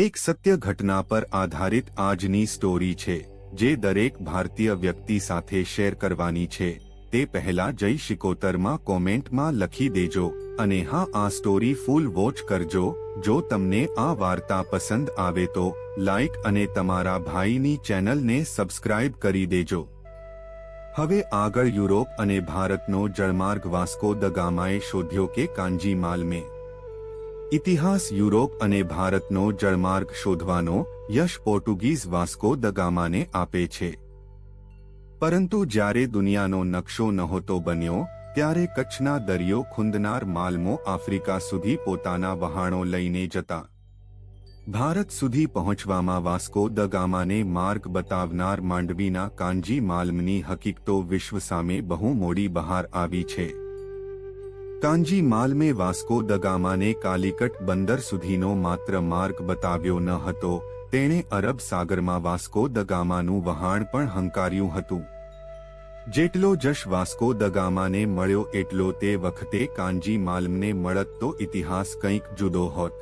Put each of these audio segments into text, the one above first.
એક સત્ય ઘટના પર આધારિત આજની સ્ટોરી છે, જે દરેક ભારતીય વ્યક્તિ સાથે શેર કરવાની છે. તે પહેલા જય શિકોતરમાં કોમેન્ટમાં લખી દેજો અને હા, આ સ્ટોરી ફૂલ વોચ કરજો. જો તમને આ વાર્તા પસંદ આવે તો લાઇક અને તમારા ભાઈની ચેનલને સબસ્ક્રાઇબ કરી દેજો. હવે આગળ યુરોપ અને ભારતનો જળમાર્ગ વાસ્કો દ ગામાએ શોધ્યો કે કાંજી માલમે ઇતિહાસ યુરોપ અને ભારતનો જળમાર્ગ શોધવાનો યશ પોર્ટુગીઝ વાસ્કો દગામાને આપે છે. પરંતુ જ્યારે દુનિયાનો નકશો નહોતો બન્યો, ત્યારે કચ્છના દરિયો ખૂંદનાર માલમો આફ્રિકા સુધી પોતાના વહાણો લઈને જતા. ભારત સુધી પહોંચવામાં વાસ્કો દ ગામાને માર્ગ બતાવનાર માંડવીના કાંજી માલમની હકીકતો વિશ્વ સામે બહુ મોડી બહાર આવી છે. કાંજી માલમે વાસ્કો દગામાને કાલિકટ બંદર સુધીનો માત્ર માર્ગ બતાવ્યો ન હતો. તેણે અરબ સાગરમાં વાસ્કો દગામાનું વહાણ પણ હંકાર્યું હતું. જેટલો જશ વાસ્કો દગામાને મળ્યો એટલો તે વખતે કાંજી માલમને મળત તો ઇતિહાસ કંઈક જુદો હોત.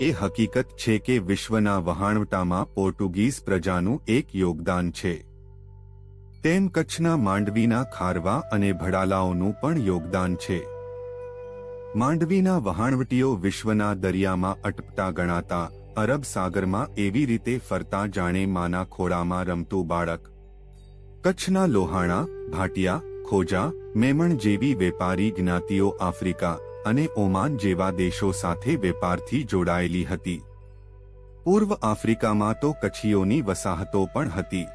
એ હકીકત છે કે વિશ્વના વહાણવટામાં પોર્ટુગીઝ પ્રજાનું એક યોગદાન છે. તેમ કચ્છના માંડવીના ખારવા અને ભડાલાઓનું પણ યોગદાન છે. માંડવીના વહાણવટીઓ વિશ્વના દરિયામાં અટપટા ગણાતા, અરબ સાગરમાં એવી રીતે ફરતા જાણે માના ખોળામાં રમતું બાળક. કચ્છના લોહાણા, ભાટિયા, ખોજા, મેમણ જેવી વેપારી જ્ઞાતિઓ આફ્રિકા અને ઓમાન જેવા દેશો સાથે વેપારથી જોડાયેલી હતી. પૂર્વ આફ્રિકામાં તો કચ્છીઓની વસાહતો પણ હતી.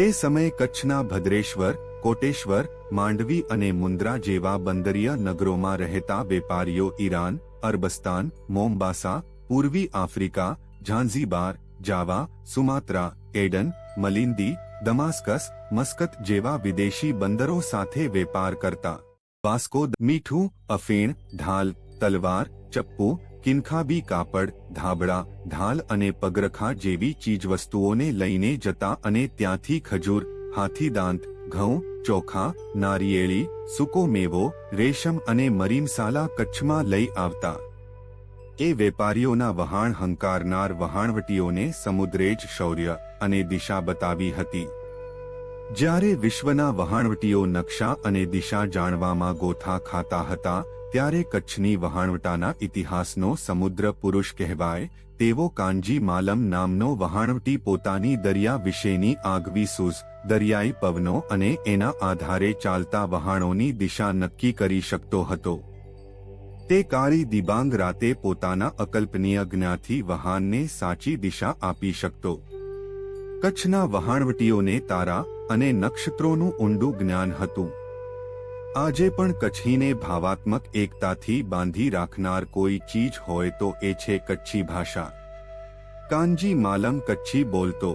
તે સમયે કચ્છના ભદ્રેશ્વર, કોટેશ્વર, માંડવી અને મુન્દ્રા જેવા બંદરીય નગરોમાં રહેતા વેપારીઓ ઈરાન, અરબસ્તાન, મોમ્બાસા, પૂર્વી Africa, Zanzibar, Java, Sumatra, Aden Malindi Damascus, Muscat જેવા વિદેશી બંદરો સાથે વેપાર કરતા. વાસ્કો મીઠું, અફીણ, ઢાલ, તલવાર, ચપ્પુ કિનખાબી કાપડ, ધાબળા, ઢાલ અને પગરખા જેવી ચીજવસ્તુઓને લઈને જતા અને ત્યાંથી ખજૂર હાથીદાંત ઘઉં, ચોખા, નારિયેળી, સૂકો મેવો, રેશમ અને મરીમસાલા કચ્છમાં લઈ આવતા. એ વેપારીઓના વહાણ હંકારનાર વહાણવટીઓને સમુદ્રે જ શૌર્ય અને દિશા બતાવી હતી. જ્યારે વિશ્વના વહાણવટીઓ નકશા અને દિશા જાણવામાં ગોથા ખાતા હતા, ત્યારે કચ્છની વહાણવટાના ઇતિહાસનો સમુદ્ર પુરુષ કહેવાય, તેવો કાનજી માલમ નામનો વહાણવટી પોતાની દરિયા વિશેની આગવી સૂઝ, દરિયાઈ પવનો અને એના આધારે ચાલતા વહાણોની દિશા નક્કી કરી શકતો હતો. તે કાળી દિબાંગ રાતે પોતાના અકલ્પનીય જ્ઞાથી વહાણને સાચી દિશા આપી શકતો. કચ્છના વહાણવટીઓને તારા અને નક્ષત્રોનું ઊંડું જ્ઞાન હતું. આજે પણ કચ્છીને ભાવાત્મક એકતાથી બાંધી રાખનાર કોઈ ચીજ હોય તો એ છે કચ્છી ભાષા. કાનજી માલમ કચ્છી બોલતો.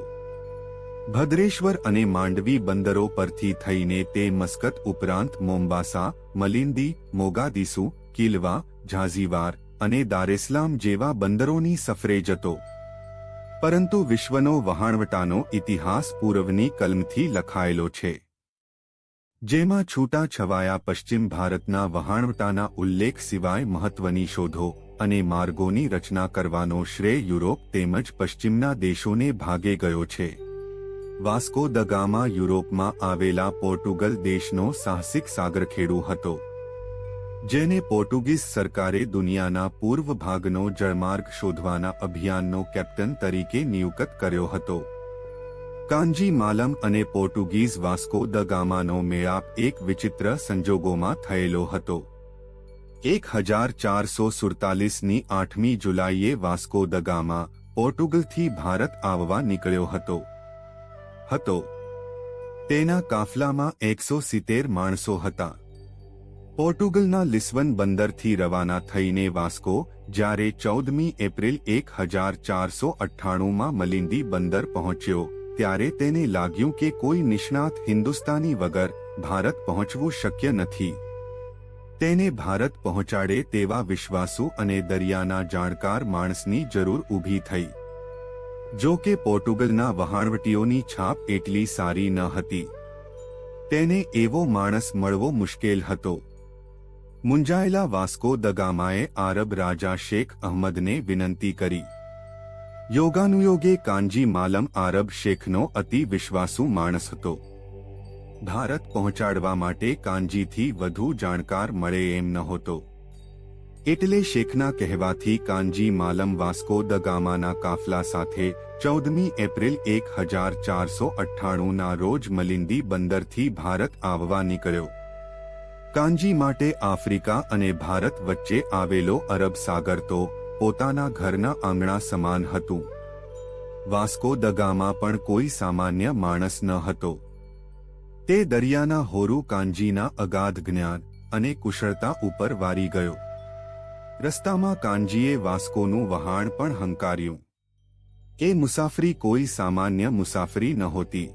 ભદ્રેશ્વર અને માંડવી બંદરો પરથી થઈને તે મસ્કત ઉપરાંત મોમ્બાસા, મલિંદી, મોગાદીસુ, કિલવા, ઝાઝીવાર અને દારેસ્લામ જેવા બંદરોની સફરે જતો. પરંતુ વિશ્વનો વહાણવટાનો ઇતિહાસ પૂર્વની કલમથી લખાયેલો છે. જેમાં છૂટા છવાયા પશ્ચિમ ભારતના વહાણવટાના ઉલ્લેખ સિવાય મહત્વની શોધો અને માર્ગોની રચના કરવાનો શ્રેય યુરોપ તેમજ પશ્ચિમના દેશોને ભાગે ગયો છે. વાસ્કો દગામાં યુરોપમાં આવેલા પોર્ટુગલ દેશનો સાહસિક સાગરખેડુ હતો. જેને પોર્ટુગીઝ સરકારે દુનિયાના પૂર્વ ભાગનો જળમાર્ગ શોધવાના અભિયાનનો કેપ્ટન તરીકે નિયુક્ત કર્યો હતો. કાંજી માલમ અને પોર્ટુગીઝ વાસ્કો દ ગામાનો મેળાપ એક વિચિત્ર સંજોગોમાં થયેલો હતો. એક હજાર ચારસો સુડતાલીસની આઠમી જુલાઈએ વાસ્કો દ ગામા પોર્ટુગલથી ભારત આવવા નીકળ્યો હતો. હતો. તેના કાફલામાં એકસો સિત્તેર માણસો હતા. પોર્ટુગલના લિસ્વન બંદરથી રવાના થઈને વાસ્કો, જ્યારે ચૌદમી એપ્રિલ એક હજાર ચારસો અઠ્ઠાણુંમાં મલિંદી બંદર પહોંચ્યો, ત્યારે તેને લાગ્યું કે કોઈ નિષ્ણાત હિન્દુસ્તાની વગર ભારત પહોંચવું શક્ય નથી. તેને ભારત પહોંચાડે તેવા વિશ્વાસુ અને દરિયાના જાણકાર માણસની જરૂર ઊભી થઈ. જો કે પોર્ટુગલના વહાણવટીઓની છાપ એટલી સારી ન હતી. તેને એવો માણસ મળવો મુશ્કેલ હતો. મુંજાયેલા વાસ્કો દગામાએ આરબ રાજા શેખ અહમદને વિનંતી કરી. યોગાનુયોગે કાંજી માલમ આરબ શેખનો અતિ વિશ્વાસુ માણસ હતો. ભારત પહોંચાડવા માટે કાંજીથી વધુ જાણકાર મળે એમ નહોતો. એટલે શેખના કહેવાથી કાંજી માલમ વાસ્કો દ ગામાના કાફલા સાથે ચૌદમી એપ્રિલ એક હજાર ચારસો અઠ્ઠાણુંના રોજ મલિંદી બંદરથી ભારત આવવા નીકળ્યો. કાંજી માટે આફ્રિકા અને ભારત વચ્ચે આવેલો અરબ સાગર તો પોતાના ઘરના આંગણા સમાન હતું. વાસ્કો દગામાં પણ કોઈ સામાન્ય માણસ ન હતો. તે દરિયાના હોરુ કાંજીના અગાધ જ્ઞાન અને કુશળતા ઉપર વારી ગયો. રસ્તામાં કાંજીએ વાસ્કોનું વહાણ પણ હંકાર્યું. એ મુસાફરી કોઈ સામાન્ય મુસાફરી નહોતી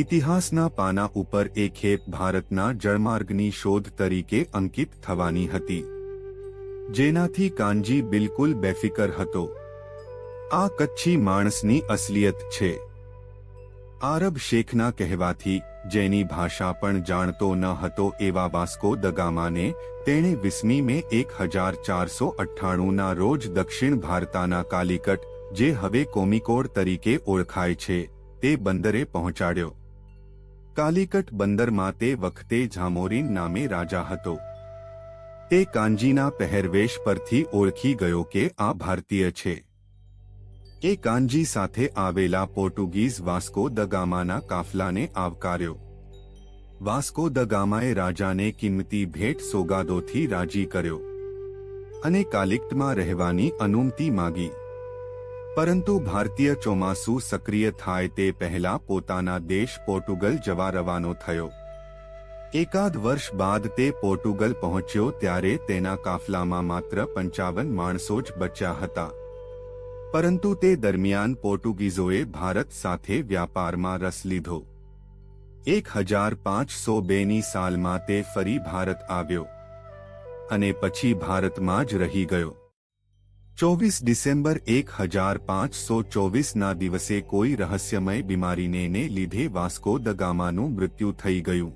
ઇતિહાસના પાના ઉપર એ ખેપ ભારતના જળમાર્ગની શોધ તરીકે અંકિત થવાની હતી. જેનાથી કાનજી બિલકુલ બેફિકર હતો. આ કચ્છી માણસની અસલિયત છે. આરબ શેખના કહેવાથી જેની ભાષા પણ જાણતો ન હતો એવા વાસ્કો દગામાને તેણે વીસમી મે એક હજાર ચારસો અઠ્ઠાણુંના રોજ દક્ષિણ ભારતાના કાલિકટ, જે હવે કોમિકોડ તરીકે ઓળખાય છે, તે બંદરે પહોંચાડ્યો. કાલિકટ બંદરમાં તે વખતે ઝામોરીન નામે રાજા હતો. તે કાંજીના પહેરવેશ પરથી ઓળખી ગયો કે આ ભારતીય છે. એ કાંજી સાથે આવેલા પોર્ટુગીઝ વાસ્કો દ ગામાના કાફલાને આવકાર્યો. વાસ્કો દ ગામાએ રાજાને કિંમતી ભેટ સોગાદોથી રાજી કર્યો. અને કાલિક્ટમાં રહેવાની અનુમતિ માગી. પરંતુ ભારતીય ચોમાસું સક્રિય થાય તે પહેલા પોતાના દેશ પોર્ટુગલ જવા રવાનો થયો. એકાદ વર્ષ બાદ તે પોર્ટુગલ પહોંચ્યો ત્યારે તેના કાફલામાં માત્ર પંચાવન માણસો જ બચ્યા હતા. પરંતુ તે દરમિયાન પોર્ટુગીઝોએ ભારત સાથે વ્યાપારમાં રસ લીધો. એક હજાર પાંચસો બેની સાલમાં તે ફરી ભારત આવ્યો. અને પછી ભારતમાં જ રહી ગયો. ચોવીસ ડિસેમ્બર એક હજાર પાંચસો ચોવીસના દિવસે કોઈ રહસ્યમય બીમારીને લીધે વાસ્કો દ ગામાનું મૃત્યુ થઈ ગયું.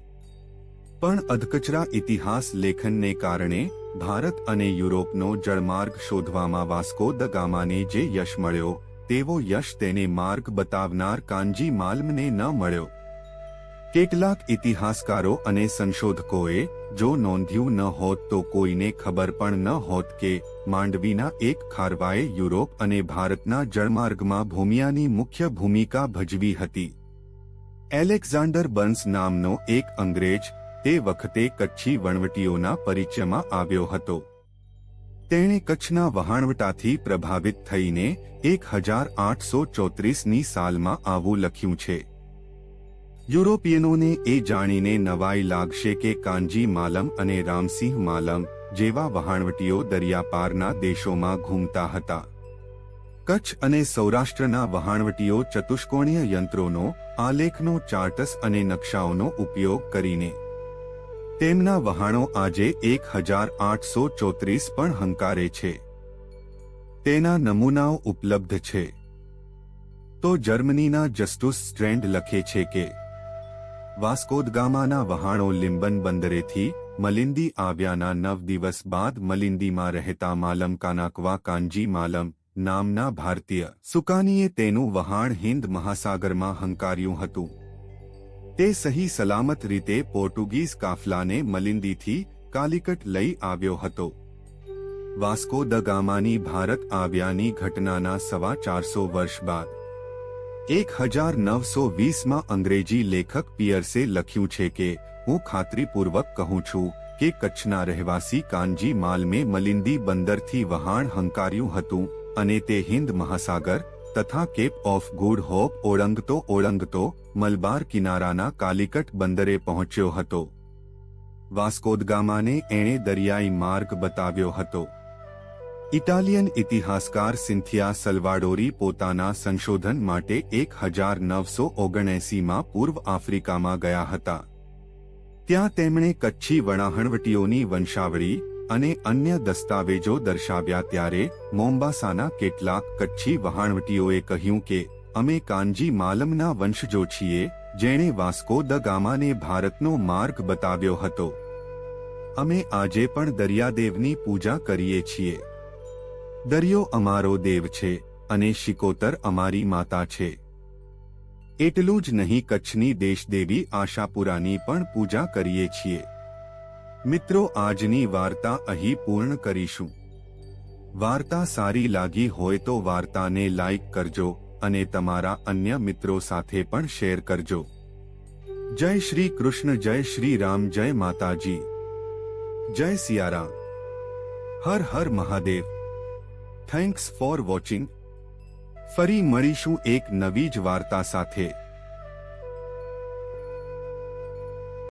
પણ અધકચરા ઇતિહાસ લેખનને કારણે ભારત અને યુરોપનો જળમાર્ગ શોધવામાં વાસ્કો દ ગામાને જે યશ મળ્યો, તેવો યશ તેને માર્ગ બતાવનાર કાંજી માલ્મને ન મળ્યો. કેટલાક ઇતિહાસકારો અને સંશોધકોએ જો નોંધ્યું ન હોત તો કોઈને ખબર પણ ન હોત કે માંડવીના એક ખારવાએ યુરોપ અને ભારતના જળમાર્ગમાં ભૂમિયાની મુખ્ય ભૂમિકા ભજવી હતી. એલેક્ઝાન્ડર બર્ન્સ નામનો એક અંગ્રેજ તે વખતે કચ્છી વણવટીઓના પરિચયમાં આવ્યો હતો. તેણે કચ્છના વહાણવટાથી પ્રભાવિત થઈને એક હજાર આઠસો ચોત્રીસની સાલમાં આવું લખ્યું છે. યુરોપિયનોને એ જાણીને નવાઈ લાગશે કે કાંજી માલમ અને રામસિંહ માલમ જેવા વહાણવટીઓ દરિયાપારના દેશોમાં ઘૂમતા હતા. કચ્છ અને સૌરાષ્ટ્રના વહાણવટીઓ ચતુષ્કોણીય યંત્રોનો, આલેખનો, ચાર્ટસ અને નકશાઓનો ઉપયોગ કરીને. તેમના વહાણો આજે એક હજાર આઠસો ચોત્રીસ પણ હંકારે છે. તેના નમૂનાઓ ઉપલબ્ધ છે. તો જર્મનીના જસ્ટુસ સ્ટ્રેન્ડ લખે છે કે વાસ્કોદગામાના વહાણો લિંબન બંદરેથી મલિંદી આવ્યાના નવ દિવસ બાદ મલિંદીમાં રહેતા માલમ કાનાકવા કાનજી માલમ નામના ભારતીય સુકાનીએ તેનું વહાણ હિન્દ મહાસાગરમાં હંકાર્યું હતું. તે સહી સલામત રીતે પોર્ટુગીઝ કાફલાને મલિંદીથી કાલિકટ લઈ આવ્યો હતો. વાસ્કો દ ગામાની ભારત આવ્યાની ઘટનાના સવા ચારસો વર્ષ બાદ. એક હજાર નવસો વીસમાં અંગ્રેજી લેખક પિયર્સે લખ્યું છે કે હું ખાતરીપૂર્વક કહું છું કે કચ્છના રહેવાસી કાનજી માલમે મલિંદી બંદરથી વહાણ હંકાર્યું હતું અને તે હિન્દ મહાસાગર તથા કેપ ઓફ ગુડ હોપ ઓળંગતો ઓળંગતો મલબાર કિનારાના કાલિકટ બંદરે પહોંચ્યો હતો. વાસ્કોદગામાને એણે દરિયાઈ માર્ગ બતાવ્યો હતો. ઇટાલિયન ઇતિહાસકાર સિન્થિયા સલવાડોરી પોતાના સંશોધન માટે એક હજાર નવસો ઓગણએસીમાં પૂર્વ આફ્રિકામાં ગયા હતા. ત્યાં તેમણે કચ્છી વણાહણવટીઓની વંશાવળી અને અન્ય દસ્તાવેજો દર્શાવ્યા ત્યારે મોમ્બાસાના કેટલાક કચ્છી વહાણવટીઓએ કહ્યું કે, અમે કાનજી માલમના વંશજો છીએ જેણે વાસ્કો દ ગામાને ભારતનો માર્ગ બતાવ્યો હતો. અમે આજે પણ દરિયાદેવની પૂજા કરીએ છીએ. દરિયો અમારો દેવ છે અને શિકોતર અમારી માતા છે. એટલું જ નહીં કચ્છની દેશદેવી આશાપુરાની પણ પૂજા કરીએ છીએ. મિત્રો, આજની વાર્તા અહીં પૂર્ણ કરીશું. વાર્તા સારી લાગી હોય તો વાર્તાને લાઈક કરજો અને તમારા અન્ય મિત્રો સાથે પણ શેર કરજો. જય શ્રી કૃષ્ણ, જય શ્રી રામ, જય માતાજી. જય સિયારામ. હર હર મહાદેવ. થેન્ક્સ ફોર વોચિંગ ફરી મળીશું એક નવી જ વાર્તા સાથે.